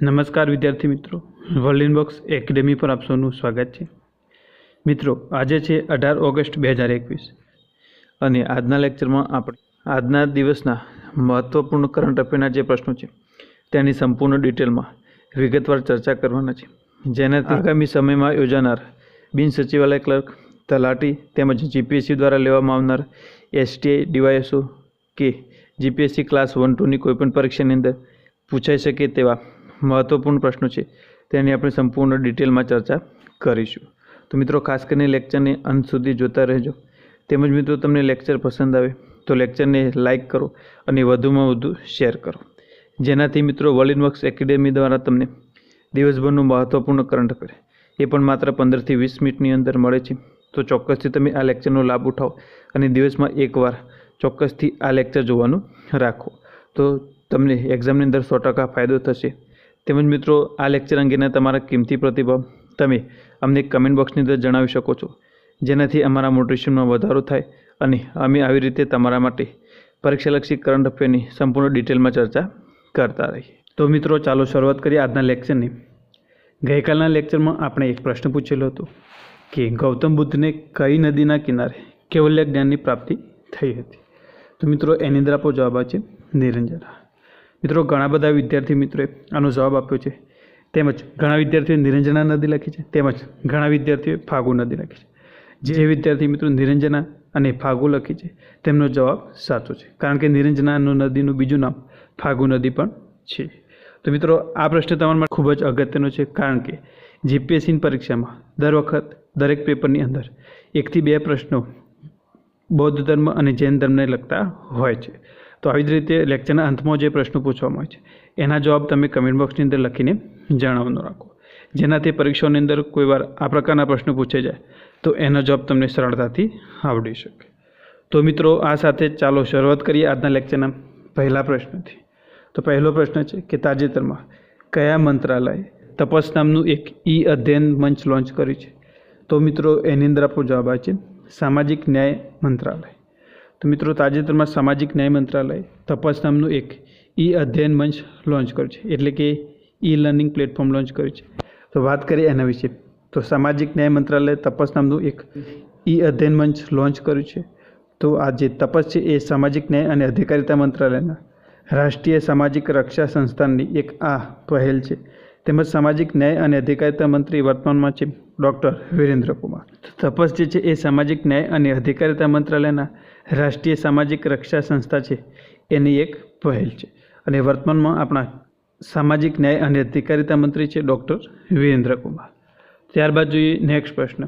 નમસ્કાર વિદ્યાર્થી મિત્રો. વર્લ્ડ બોક્સ એકેડેમી પર આપ સ્વાગત છે. મિત્રો, આજે છે અઢાર ઓગસ્ટ બે હજાર એકવીસ અને આજના લેક્ચરમાં આપણે આજના દિવસના મહત્ત્વપૂર્ણ કરંટ અફેરના જે પ્રશ્નો છે, તેની સંપૂર્ણ ડિટેલમાં વિગતવાર ચર્ચા કરવાના છે. જેનાથી આગામી સમયમાં યોજાનાર બિન સચિવાલય ક્લર્ક તલાટી તેમજ જીપીએસસી દ્વારા લેવામાં આવનાર એસટીઆઈ ડીવાયએસઓ કે જીપીએસસી ક્લાસ વન ટુની કોઈપણ પરીક્ષાની અંદર પૂછાઈ શકે તેવા મહત્ત્વપૂર્ણ પ્રશ્નો છે. તેની આપણે સંપૂર્ણ ડિટેલમાં ચર્ચા કરીશું. તો મિત્રો, ખાસ કરીને લેક્ચરને અંત સુધી જોતા રહેજો. તેમજ મિત્રો, તમને લેક્ચર પસંદ આવે તો લેક્ચરને લાઇક કરો અને વધુમાં વધુ શેર કરો. જેનાથી મિત્રો, વર્લ્ડ વર્ક્સ એકેડેમી દ્વારા તમને દિવસભરનું મહત્ત્વપૂર્ણ કરંટ અફેર એ પણ માત્ર પંદરથી વીસ મિનિટની અંદર મળે છે. તો ચોક્કસથી તમે આ લેક્ચરનો લાભ ઉઠાવો અને દિવસમાં એકવાર ચોક્કસથી આ લેક્ચર જોવાનું રાખો. તો તમને એક્ઝામની અંદર સો ટકા ફાયદો થશે. તેમજ મિત્રો, આ લેક્ચર અંગેના તમારા કિંમતી પ્રતિભાવ તમે અમને કમેન્ટ બોક્સની અંદર જણાવી શકો છો. જેનાથી અમારા મોટિવેશનમાં વધારો થાય અને અમે આવી રીતે તમારા માટે પરીક્ષાલક્ષી કરંટ અફેરની સંપૂર્ણ ડિટેલમાં ચર્ચા કરતા રહીએ. તો મિત્રો, ચાલો શરૂઆત કરીએ આજના લેક્ચરની ગઈકાલના લેક્ચરમાં આપણે એક પ્રશ્ન પૂછેલો હતો કે ગૌતમ બુદ્ધને કઈ નદીના કિનારે કેવલ્ય જ્ઞાનની પ્રાપ્તિ થઈ હતી? તો મિત્રો, એની અંદર આપો જવાબ છે નિરંજના. મિત્રો, ઘણા બધા વિદ્યાર્થી મિત્રોએ આનો જવાબ આપ્યો છે. તેમજ ઘણા વિદ્યાર્થીઓએ નિરંજના નદી લખી છે. તેમજ ઘણા વિદ્યાર્થીઓએ ફાગુ નદી લખી છે. જે વિદ્યાર્થી મિત્રો નિરંજના અને ફાગુ લખી છે, તેમનો જવાબ સાચો છે. કારણ કે નિરંજનાનું નદીનું બીજું નામ ફાગુ નદી પણ છે. તો મિત્રો, આ પ્રશ્ન તમારા માટે ખૂબ જ અગત્યનો છે. કારણ કે જીપીએસસીની પરીક્ષામાં દર વખત દરેક પેપરની અંદર એકથી બે પ્રશ્નો બૌદ્ધ ધર્મ અને જૈન ધર્મને લગતા હોય છે. તો આવી જ રીતે લેક્ચરના અંતમાં જે પ્રશ્નો પૂછવામાં આવે છે, એના જવાબ તમે કમેન્ટ બોક્સની અંદર લખીને જણાવવાનું રાખો. જેનાથી પરીક્ષાઓની અંદર કોઈવાર આ પ્રકારના પ્રશ્નો પૂછે જાય, તો એનો જવાબ તમને સરળતાથી આવડી શકે. તો મિત્રો, આ સાથે ચાલો શરૂઆત કરીએ આજના લેક્ચરના પહેલા પ્રશ્નથી. તો પહેલો પ્રશ્ન છે કે તાજેતરમાં કયા મંત્રાલય તપસ નામનું એક ઈ અધ્યયન મંચ લોન્ચ કર્યું છે? તો મિત્રો, એની અંદર આપણો જવાબ આવે છે સામાજિક ન્યાય મંત્રાલય. તો મિત્રો તાજેતરમાં સામાજિક ન્યાય મંત્રાલય તપાસ નામનું એક ઈ અધ્યયન મંચ લોન્ચ કર્યું છે. એટલે કે ઈ લર્નિંગ પ્લેટફોર્મ લોન્ચ કર્યું છે. તો વાત કરીએ એના વિશે. તો સામાજિક ન્યાય મંત્રાલય તપાસ નામનું એક ઈ અધ્યયન મંચ લોન્ચ કર્યું છે. તો આ જે તપસ છે એ સામાજિક ન્યાય અને અધિકારિતા મંત્રાલયના રાષ્ટ્રીય સામાજિક રક્ષા સંસ્થાનની એક આ પહેલ છે. તેમજ સામાજિક ન્યાય અને અધિકારિતા મંત્રી વર્તમાનમાં છે. ડૉક્ટર વિરેન્દ્ર કુમાર. તપસ જે છે એ સામાજિક ન્યાય અને અધિકારિતા મંત્રાલયના રાષ્ટ્રીય સામાજિક રક્ષા સંસ્થા છે, એની એક પહેલ છે. અને વર્તમાનમાં આપણા સામાજિક ન્યાય અને અધિકારિતા મંત્રી છે ડૉક્ટર વિરેન્દ્ર કુમાર. ત્યારબાદ જોઈએ નેક્સ્ટ પ્રશ્ન.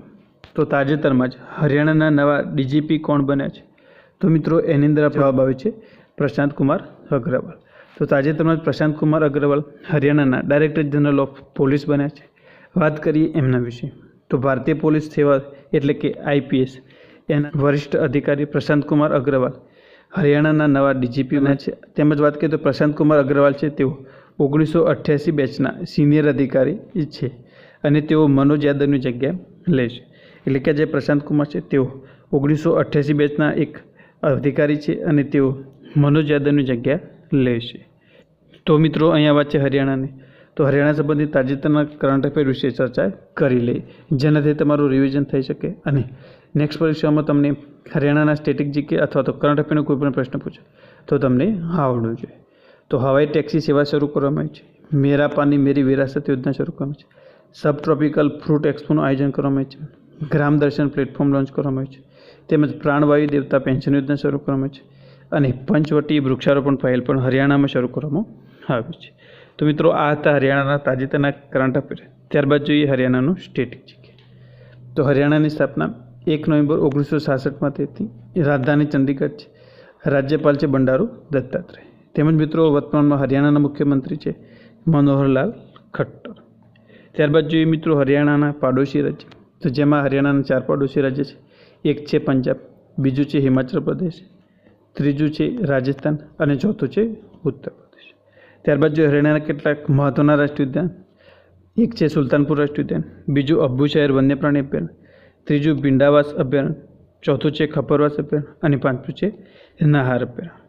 તો તાજેતરમાં જ હરિયાણાના નવા ડીજીપી કોણ બન્યા છે? તો મિત્રો, એની અંદર જવાબ આવે છે પ્રશાંત કુમાર અગ્રવાલ. તો તાજેતરમાં જ પ્રશાંત કુમાર અગ્રવાલ હરિયાણાના ડાયરેક્ટર જનરલ ઓફ પોલીસ બન્યા છે. વાત કરીએ એમના વિશે. તો ભારતીય પોલીસ સેવા એટલે કે આઈપીએસ એના વરિષ્ઠ અધિકારી પ્રશાંત કુમાર અગ્રવાલ. હરિયાણાના નવા ડીજીપી છે. તેમજ વાત કરીએ તો પ્રશાંત કુમાર અગ્રવાલ છે. તેઓ ઓગણીસો અઠ્યાસી બેચના સિનિયર અધિકારી છે અને તેઓ મનોજ યાદવની જગ્યા લે છે. એટલે કે જે પ્રશાંત કુમાર છે, તેઓ ઓગણીસો અઠ્યાસી બેચના એક અધિકારી છે અને તેઓ મનોજ યાદવની જગ્યા લે છે. તો મિત્રો, અહીંયા વાત છે હરિયાણાની. તો હરિયાણા સંબંધિત તાજેતરના કરંટ અફેર વિશે ચર્ચા કરી લઈ જેનાથી તમારું રિવિઝન થઈ શકે અને નેક્સ્ટ પરીક્ષામાં તમને હરિયાણાના સ્ટેટિક જીકે અથવા તો કરંટ અફેરનો કોઈ પણ પ્રશ્ન પૂછે, તો તમને આવડવું જોઈએ. તો હવાઈ ટેક્સી સેવા શરૂ કરવામાં આવી છે. મેરા પાની મેરી વિરાસત યોજના શરૂ કરવામાં આવી છે. સબ ટ્રોપિકલ ફ્રૂટ એક્સપોનું આયોજન કરવામાં આવ્યું છે. ગ્રામ દર્શન પ્લેટફોર્મ લોન્ચ કરવામાં આવ્યું છે. તેમજ પ્રાણવાયુ દેવતા પેન્શન યોજના શરૂ કરવામાં આવી છે. અને પંચવટી વૃક્ષારોપણ પહેલ પણ હરિયાણામાં શરૂ કરવામાં આવી છે. તો મિત્રો, આ હતા હરિયાણાના તાજેતરના કરંટ અફેર ત્યારબાદ જોઈએ હરિયાણાનું સ્ટેટિક જીકે તો હરિયાણાની સ્થાપના એક નવેમ્બર ઓગણીસો સાસઠમાં થઈ હતી. રાજધાની ચંદીગઢ છે. રાજ્યપાલ છે બંડારુ દત્તાત્રેય. તેમજ મિત્રો, વર્તમાનમાં હરિયાણાના મુખ્યમંત્રી છે મનોહરલાલ ખટ્ટર. ત્યારબાદ જોઈએ મિત્રો, હરિયાણાના પાડોશી રાજ્ય. તો જેમાં હરિયાણાના ચાર પાડોશી રાજ્ય છે. એક છે પંજાબ, બીજું છે હિમાચલ પ્રદેશ, ત્રીજું છે રાજસ્થાન અને ચોથું છે ઉત્તર ત્યારબાદ જો હરિયાણાના કેટલાક મહત્ત્વના રાષ્ટ્રીય ઉદ્યાન એક છે સુલતાનપુર રાષ્ટ્રીય ઉદ્યાન બીજું અબ્બુ શહેર વન્યપ્રાણી અભયારણ્ય ત્રીજું ભીંડાવાસ અભયારણ્ય ચોથું છે ખપરવાસ અભયારણ્ય અને પાંચમું છે નાહાર અભયારણ્ય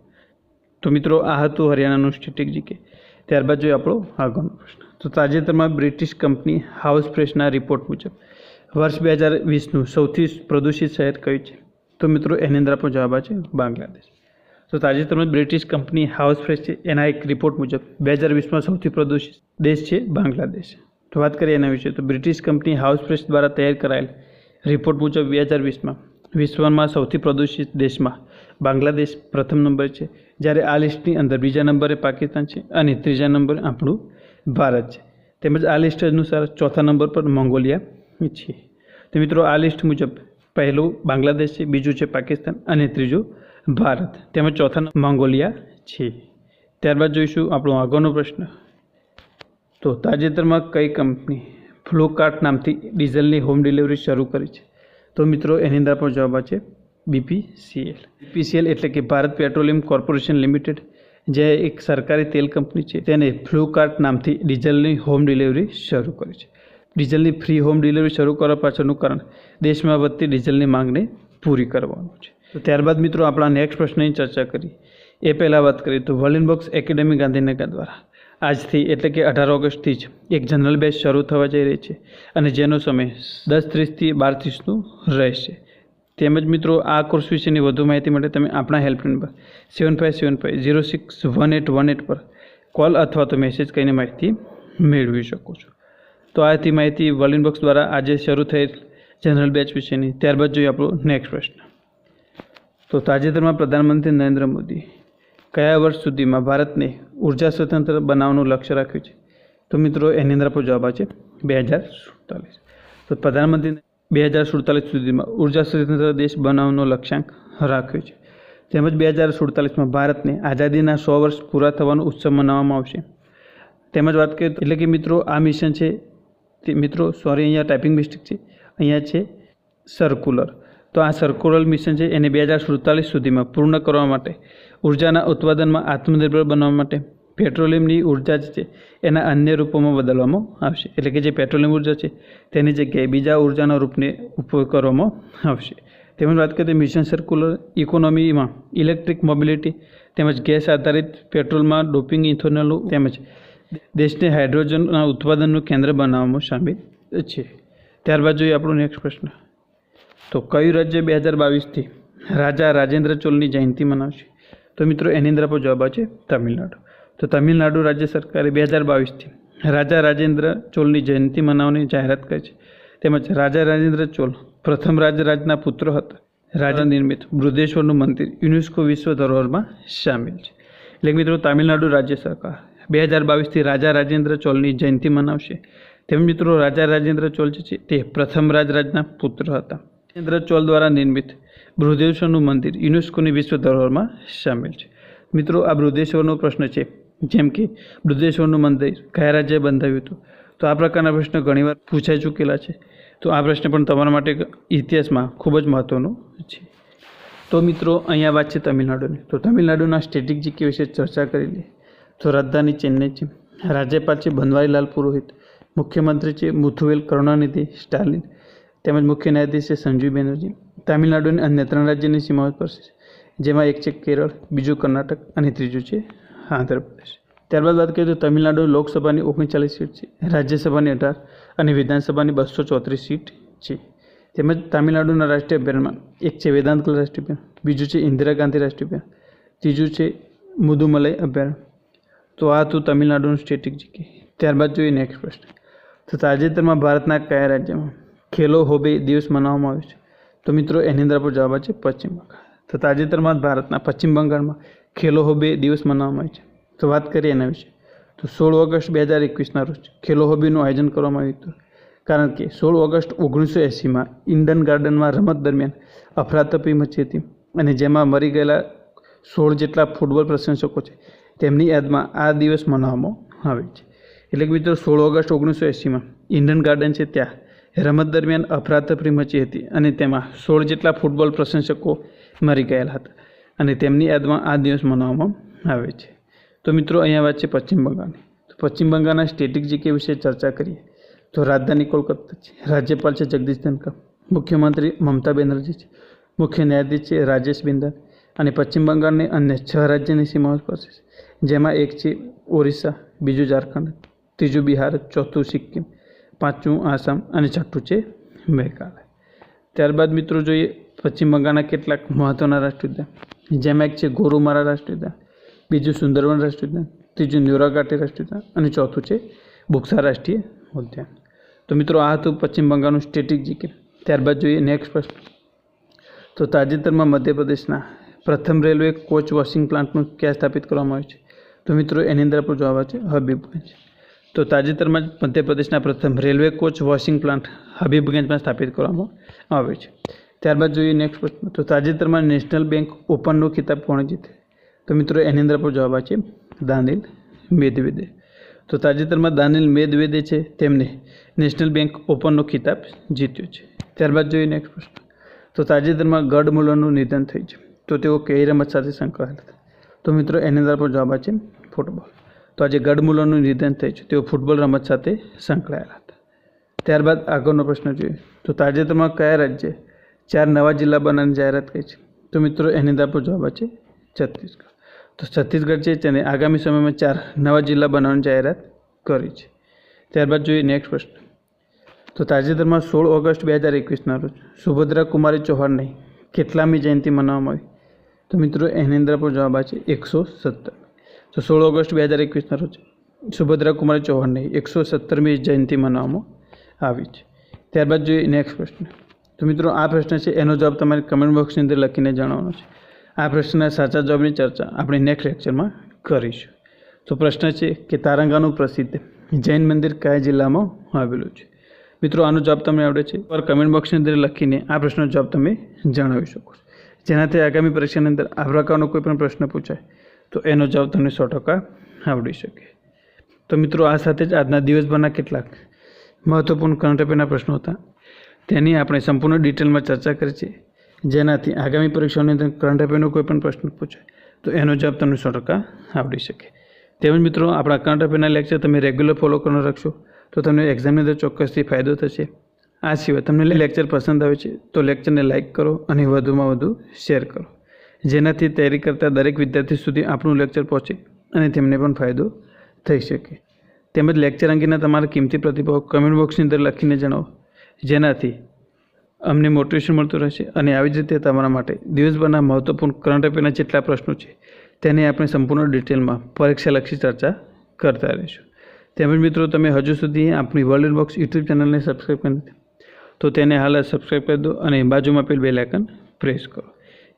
તો મિત્રો, આ હતું હરિયાણાનું સ્ટેટિક જીકે ત્યારબાદ જોઈએ આપણો આગળનો પ્રશ્ન. તો તાજેતરમાં બ્રિટિશ કંપની હાઉસ પ્રેસના રિપોર્ટ મુજબ, વર્ષ બે હજાર વીસનું સૌથી પ્રદૂષિત શહેર કયું છે? તો મિત્રો, એની અંદર આપણો જવાબ છે બાંગ્લાદેશ. તો તાજેતરમાં બ્રિટિશ કંપની હાઉસ ફ્રેશ છે. એના એક રિપોર્ટ મુજબ બે હજાર વીસમાં સૌથી પ્રદૂષિત દેશ છે બાંગ્લાદેશ. તો વાત કરીએ એના વિશે. તો બ્રિટિશ કંપની હાઉસ ફ્રેશ દ્વારા તૈયાર કરાયેલ રિપોર્ટ મુજબ બે હજાર વીસમાં વિશ્વમાં સૌથી પ્રદૂષિત દેશમાં બાંગ્લાદેશ પ્રથમ નંબર છે, જ્યારે આ લિસ્ટની અંદર બીજા નંબરે પાકિસ્તાન છે અને ત્રીજા નંબરે આપણું ભારત છે. તેમજ આ લિસ્ટ અનુસાર ચોથા નંબર પર મોંગોલિયા છે તો મિત્રો, આ લિસ્ટ મુજબ પહેલું બાંગ્લાદેશ છે, બીજું છે પાકિસ્તાન અને ત્રીજું ભારત તેમજ ચોથા મોંગોલિયા છે. ત્યારબાદ જોઈશું આપણો આગળનો પ્રશ્ન. તો તાજેતરમાં કઈ કંપની ફ્લોકાર્ટ નામથી ડીઝલની હોમ ડિલિવરી શરૂ કરી છે? તો મિત્રો, એની અંદર આપણો જવાબ છે બીપીસીએલ. બીપીસીએલ એટલે કે ભારત પેટ્રોલિયમ કોર્પોરેશન લિમિટેડ, જે એક સરકારી તેલ કંપની છે. તેને ફ્લુકાર્ટ નામથી ડીઝલની હોમ ડિલિવરી શરૂ કરી છે. ડીઝલની ફ્રી હોમ ડિલિવરી શરૂ કરવા પાછળનું કારણ, દેશમાં વધતી ડીઝલની માંગને પૂરી કરવાનું છે. તો ત્યારબાદ મિત્રો આપણા નેક્સ્ટ પ્રશ્નની ચર્ચા કરી. એ પહેલાં વાત કરીએ તો વર્લ્ડ બોક્સ એકેડેમી ગાંધીનગર દ્વારા. આજથી એટલે કે અઢાર ઓગસ્ટથી જ એક જનરલ બેચ શરૂ થવા જઈ રહી છે અને જેનો સમય દસ ત્રીસથી બાર ત્રીસનું રહેશે. તેમજ મિત્રો આ કોર્સ વિશેની વધુ માહિતી માટે તમે આપણા હેલ્પલાઇન પર seven five seven five zero six one eight one eight પર કોલ અથવા તો મેસેજ કરીને માહિતી મેળવી શકો છો. તો આ હતી માહિતી વર્લિન બોક્સ દ્વારા આજે શરૂ થયેલ જનરલ બેચ વિશેની. ત્યારબાદ જોઈએ આપણો નેક્સ્ટ પ્રશ્ન. તો તાજેતરમાં પ્રધાનમંત્રી નરેન્દ્ર મોદી કયા વર્ષ સુધીમાં ભારતને ઊર્જા સ્વતંત્ર બનાવવાનું લક્ષ્ય રાખ્યું છે? તો મિત્રો, એની અંદર આપણો જવાબ છે બે હજાર સુડતાલીસ. તો પ્રધાનમંત્રી બે હજાર સુડતાલીસ સુધીમાં ઊર્જા સ્વતંત્ર દેશ બનાવવાનો લક્ષ્યાંક રાખ્યો છે. તેમજ બે હજાર સુડતાલીસમાં ભારતને આઝાદીના સો વર્ષ પૂરા થવાનો ઉત્સવ મનાવવામાં આવશે. તેમજ વાત કરીએ એટલે કે મિત્રો, આ મિશન છે તે મિત્રો સોરી અહીંયા ટાઈપિંગ મિસ્ટેક છે. અહીંયા છે સર્ક્યુલર તો આ સર્કુલર મિશન છે એને બે હજાર સુડતાલીસ સુધીમાં પૂર્ણ કરવા માટે, ઉર્જાના ઉત્પાદનમાં આત્મનિર્ભર બનાવવા માટે પેટ્રોલિયમની ઊર્જા જે છે, એના અન્ય રૂપોમાં બદલવામાં આવશે. એટલે કે જે પેટ્રોલિયમ ઊર્જા છે, તેની જગ્યાએ બીજા ઉર્જાના રૂપને ઉપયોગ કરવામાં આવશે. તેમજ વાત કરીએ મિશન સર્ક્યુલર ઇકોનોમીમાં ઇલેક્ટ્રિક મોબિલિટી તેમજ ગેસ આધારિત પેટ્રોલમાં ડોપિંગ ઇથોનોલ તેમજ દેશને હાઇડ્રોજનના ઉત્પાદનનું કેન્દ્ર બનાવવામાં સામેલ છે. ત્યારબાદ જોઈએ આપણો નેક્સ્ટ પ્રશ્ન. તો કયું રાજ્ય બે હજાર બાવીસથી રાજા રાજેન્દ્ર ચોલની જયંતિ મનાવશે? તો મિત્રો, એની અંદર આપણો જવાબ છે તમિલનાડુ. તો તમિલનાડુ રાજ્ય સરકારે બે હજાર બાવીસથી રાજા રાજેન્દ્ર ચોલની જયંતિ મનાવવાની જાહેરાત કરી છે. તેમજ રાજા રાજેન્દ્ર ચોલ પ્રથમ રાજરાજના પુત્ર હતા. રાજા નિર્મિત બૃહદેશ્વરનું મંદિર યુનેસ્કો વિશ્વ ધરોહરમાં સામેલ છે. એટલે મિત્રો, તામિલનાડુ રાજ્ય સરકાર બે હજાર બાવીસથી રાજા રાજેન્દ્ર ચોલની જયંતિ મનાવશે. તેમ મિત્રો, રાજા રાજેન્દ્ર ચોલ જે છે તે પ્રથમ રાજરાજના પુત્ર હતા. રાજેન્દ્ર ચોલ દ્વારા નિર્મિત બૃહદેશ્વરનું મંદિર યુનેસ્કોની વિશ્વ ધરોહરમાં સામેલ છે. મિત્રો, આ બૃહદેશ્વરનો પ્રશ્ન છે. જેમ કે, બૃહદેશ્વરનું મંદિર કયા રાજ્યે બંધાવ્યું હતું? તો આ પ્રકારના પ્રશ્ન ઘણીવાર પૂછાઈ ચૂકેલા છે. તો આ પ્રશ્ન પણ તમારા માટે ઇતિહાસમાં ખૂબ જ મહત્ત્વનો છે. તો મિત્રો, અહીંયા વાત છે તમિલનાડુની. તો તમિલનાડુના સ્ટેટિક જીકે વિશે ચર્ચા કરી લઈએ. તો રાજધાની ચેન્નઈ છે. રાજ્યપાલ છે બનવારીલાલ પુરોહિત. મુખ્યમંત્રી છે મુથુવેલ કરુણાનિધિ સ્ટાલિન. તેમજ મુખ્ય ન્યાયાધીશ છે સંજીવ બેનર્જી. તામિલનાડુની અન્ય ત્રણ રાજ્યની સીમાઓ પર છે. જેમાં એક છે કેરળ, બીજું કર્ણાટક અને ત્રીજું છે આંધ્રપ્રદેશ. ત્યારબાદ વાત કરીએ તો તમિલનાડુ લોકસભાની ઓગણચાલીસ સીટ છે, રાજ્યસભાની અઢાર અને વિધાનસભાની બસો ચોત્રીસ સીટ છે. તેમજ તામિલનાડુના રાષ્ટ્રીય અભિયાનમાં એક છે વેદાંત રાષ્ટ્રીય અભિયાન, બીજું છે ઇન્દિરા ગાંધી રાષ્ટ્રીય અભિયાન, ત્રીજું છે મુદુમલય અભયારણ્ય તો આ હતું તમિલનાડુનું સ્ટેટિક જીકે. ત્યારબાદ જોઈએ નેક્સ્ટ પ્રશ્ન. તો તાજેતરમાં ભારતના કયા રાજ્યમાં ખેલો હોબે દિવસ મનાવવામાં આવ્યો છે. તો મિત્રો, એની અંદર આપણો જવાબ છે પશ્ચિમ બંગાળ. તો તાજેતરમાં ભારતના પશ્ચિમ બંગાળમાં ખેલો હોબે દિવસ મનાવવામાં આવે છે. તો વાત કરીએ એના વિશે. તો સોળ ઓગસ્ટ બે હજાર એકવીસના રોજ ખેલો હોબીનું આયોજન કરવામાં આવ્યું હતું. કારણ કે સોળ ઓગસ્ટ ઓગણીસો એંસીમાં ઇન્ડન ગાર્ડનમાં રમત દરમિયાન અફરાતફરી મચી હતી અને જેમાં મરી ગયેલા સોળ જેટલા ફૂટબોલ પ્રશંસકો છે, તેમની યાદમાં આ દિવસ મનાવવામાં આવે છે. એટલે કે મિત્રો, સોળ ઓગસ્ટ ઓગણીસો એંસીમાં ઇન્ડન ગાર્ડન છે ત્યાં રમત દરમિયાન અફરાતફરી મચી હતી અને તેમાં સોળ જેટલા ફૂટબોલ પ્રશંસકો મરી ગયેલા હતા અને તેમની યાદમાં આ દિવસ મનાવવામાં આવે છે. તો મિત્રો, અહીંયા વાત છે પશ્ચિમ બંગાળની. તો પશ્ચિમ બંગાળના સ્ટેટિક જીકે વિશે ચર્ચા કરીએ? તો રાજધાની કોલકાતા છે. રાજ્યપાલ છે જગદીશ ધનકર મુખ્યમંત્રી મમતા બેનર્જી છે. મુખ્ય ન્યાયાધીશ છે રાજેશ બિંદર અને પશ્ચિમ બંગાળની અન્ય છ રાજ્યની સીમાઓ પર છે. જેમાં એક છે ઓરિસ્સા, બીજું ઝારખંડ, ત્રીજું બિહાર, ચોથું સિક્કિમ. પાંચમું આસામ અને છઠ્ઠું છે મેઘાલય. ત્યારબાદ મિત્રો જોઈએ પશ્ચિમ બંગાળના કેટલાક મહત્ત્વના રાષ્ટ્રીય ઉદ્યાન જેમાં એક છે ગોરુમારા રાષ્ટ્રીય ઉદ્યાન બીજું સુંદરવન રાષ્ટ્રીય ઉદ્યાન ત્રીજું ન્યુરાઘાટી રાષ્ટ્રીય ઉદ્યાન અને ચોથું છે બુક્સા રાષ્ટ્રીય ઉદ્યાન. તો મિત્રો આ હતું પશ્ચિમ બંગાળનું સ્ટેટિક જીકે ત્યારબાદ જોઈએ નેક્સ્ટ પ્રશ્ન. તો તાજેતરમાં મધ્યપ્રદેશના પ્રથમ રેલવે કોચ વોશિંગ પ્લાન્ટનું ક્યાં સ્થાપિત કરવામાં આવ્યું છે? તો મિત્રો એની અંદર આપણો જવાબ છે હબીબગંજ. તો તાજેતરમાં જ મધ્યપ્રદેશના પ્રથમ રેલવે કોચ વોશિંગ પ્લાન્ટ હબીબગંજમાં સ્થાપિત કરવામાં આવ્યો છે. ત્યારબાદ જોઈએ નેક્સ્ટ પ્રશ્ન. તો તાજેતરમાં નેશનલ બેંક ઓપનનો ખિતાબ કોણે જીતે? તો મિત્રો એની અંદર આપણો જવાબ આ છે દાનિલ મેદવેદે. તો તાજેતરમાં દાનિલ મેદવેદે છે, તેમને નેશનલ બેંક ઓપનનો ખિતાબ જીત્યો છે. ત્યારબાદ જોઈએ નેક્સ્ટ પ્રશ્ન. તો તાજેતરમાં ગઢ મુલરનું નિધન થયું છે. તો તેઓ કઈ રમત સાથે સંકળાયેલા હતા? તો મિત્રો એની અંદર પણ જવાબ આ છે ફૂટબોલ. તો આજે ગઢમુલરનું નિધન થયું છે. તેઓ ફૂટબોલ રમત સાથે સંકળાયેલા હતા. ત્યારબાદ આગળનો પ્રશ્ન જોઈએ. તો તાજેતરમાં કયા રાજ્ય ચાર નવા જિલ્લા બનાવવાની જાહેરાત કરી છે? તો મિત્રો, એની અંદર જવાબ છે છત્તીસગઢ. તો છત્તીસગઢ છે તેને આગામી સમયમાં ચાર નવા જિલ્લા બનાવવાની જાહેરાત કરી છે. ત્યારબાદ જોઈએ નેક્સ્ટ પ્રશ્ન. તો તાજેતરમાં સોળ ઓગસ્ટ બે હજાર એકવીસના રોજ સુભદ્રા કુમારી ચૌહાણની કેટલામી જયંતિ મનાવવામાં આવી? તો મિત્રો, એની અંદર પણ જવાબ છે એકસો સત્તર. તો સોળ ઓગસ્ટ બે હજાર એકવીસના રોજ સુભદ્રા કુમાર ચૌહાણની એકસો સત્તરમી જયંતિ મનાવવામાં આવી છે. ત્યારબાદ જોઈએ નેક્સ્ટ પ્રશ્ન. તો મિત્રો, આ પ્રશ્ન છે, એનો જવાબ તમારે કમેન્ટ બોક્સની અંદર લખીને જણાવવાનો છે. આ પ્રશ્નના સાચા જવાબની ચર્ચા આપણે નેક્સ્ટ લેક્ચરમાં કરીશું. તો પ્રશ્ન છે કે તારંગાનું પ્રસિદ્ધ જૈન મંદિર કયા જિલ્લામાં આવેલું છે? મિત્રો, આનો જવાબ તમને આવડે છે, પર કમેન્ટ બોક્સની અંદર લખીને આ પ્રશ્નનો જવાબ તમે જણાવી શકો છો. જેનાથી આગામી પરીક્ષાની અંદર આ પ્રકારનો કોઈ પણ પ્રશ્ન પૂછાય તો એનો જવાબ તમને સો ટકા આવડી શકે. તો મિત્રો, આ સાથે જ આજના દિવસભરના કેટલાક મહત્ત્વપૂર્ણ કરંટ અફેરના પ્રશ્નો હતા. તેની આપણે સંપૂર્ણ ડિટેલમાં ચર્ચા કરી છે. જેનાથી આગામી પરીક્ષાઓની અંદર કરંટ અફેરનો કોઈ પણ પ્રશ્ન પૂછાય, તો એનો જવાબ તમને સો ટકા આવડી શકે. તેમજ મિત્રો, આપણા કરંટ અફેરના લેક્ચર તમે રેગ્યુલર ફોલો કરવાનું રાખશો, તો તમને એક્ઝામની અંદર ચોક્કસથી ફાયદો થશે. આ સિવાય તમને લેક્ચર પસંદ આવે છે, તો લેક્ચરને લાઇક કરો અને વધુમાં વધુ શેર કરો. જેનાથી તૈયારી કરતા દરેક વિદ્યાર્થી સુધી આપણું લેક્ચર પહોંચે અને તેમને પણ ફાયદો થઈ શકે. તેમજ લેક્ચર અંગેના તમારા કિંમતી પ્રતિભાવ કમેન્ટ બોક્સની અંદર લખીને જણાવો. જેનાથી અમને મોટિવેશન મળતું રહેશે અને આવી જ રીતે તમારા માટે દિવસભરના મહત્ત્વપૂર્ણ કરંટ અફેરના જેટલા પ્રશ્નો છે, તેને આપણે સંપૂર્ણ ડિટેલમાં પરીક્ષાલક્ષી ચર્ચા કરતા રહીશું. તેમજ મિત્રો, તમે હજુ સુધી આપણી વર્લ્ડ બોક્સ યુટ્યુબ ચેનલને સબસ્ક્રાઈબ કરી નથી, તો તેને હાલ સબસ્ક્રાઈબ કરી દો અને બાજુમાં પેલ બેલ આઇકન પ્રેસ કરો.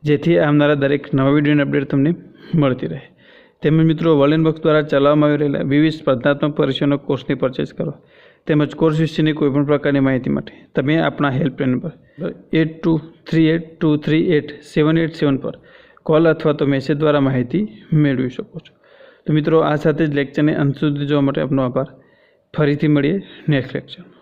જેથી આવનારા દરેક નવા વિડીયોની અપડેટ તમને મળતી રહે. તેમજ મિત્રો વર્લ્ડ બોક્સ દ્વારા ચલાવવામાં આવી રહેલા વિવિધ સ્પર્ધાત્મક પરીક્ષાનો કોર્સની પરચેસ કરો. તેમજ કોર્સ વિશેની કોઈપણ પ્રકારની માહિતી માટે તમે આપણા helpline number eight two three eight two three eight seven eight seven પર કોલ અથવા તો મેસેજ દ્વારા માહિતી મેળવી શકો છો. તો મિત્રો, આ સાથે જ લેક્ચરને અંત સુધી જોવા માટે આપનો આભાર. ફરીથી મળીએ નેક્સ્ટ લેક્ચરમાં.